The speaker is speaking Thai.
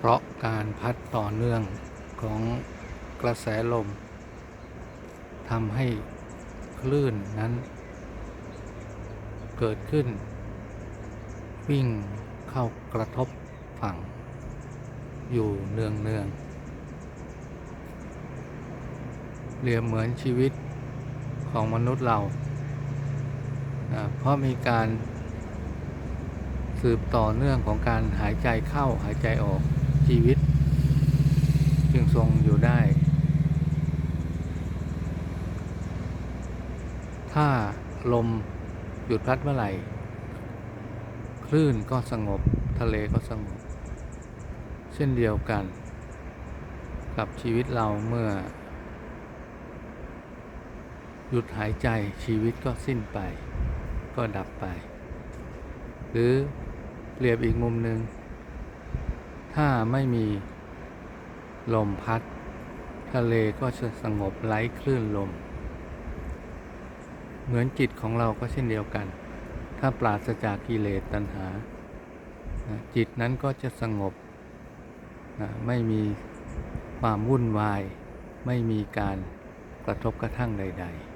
เพราะการพัดต่อเนื่องของกระแสลมทำให้คลื่นนั้น เกิดขึ้น วิ่งเข้ากระทบฝั่ง อยู่เนืองเนืองเรียบเหมือนชีวิตของมนุษย์เรา เพราะมีการสืบต่อเนื่องของการหายใจเข้าหายใจออก ชีวิต จึงทรงอยู่ได้ ถ้าลมหยุดพัดเมื่อไหร่ คลื่นก็สงบทะเลก็สงบ เช่นเดียวกัน กับชีวิตเราเมื่อ หยุดหายใจชีวิตก็สิ้นไป ก็ดับไป หรือเปรียบอีกมุมหนึ่ง ถ้าไม่มีลมพัด ทะเลก็จะสงบไร้คลื่นลม เหมือนจิตของเราก็เช่นเดียวกัน ถ้าปราศจากกิเลสตัณหา จิตนั้นก็จะสงบ ไม่มีความวุ่นวาย ไม่มีการกระทบกระทั่งใด ๆ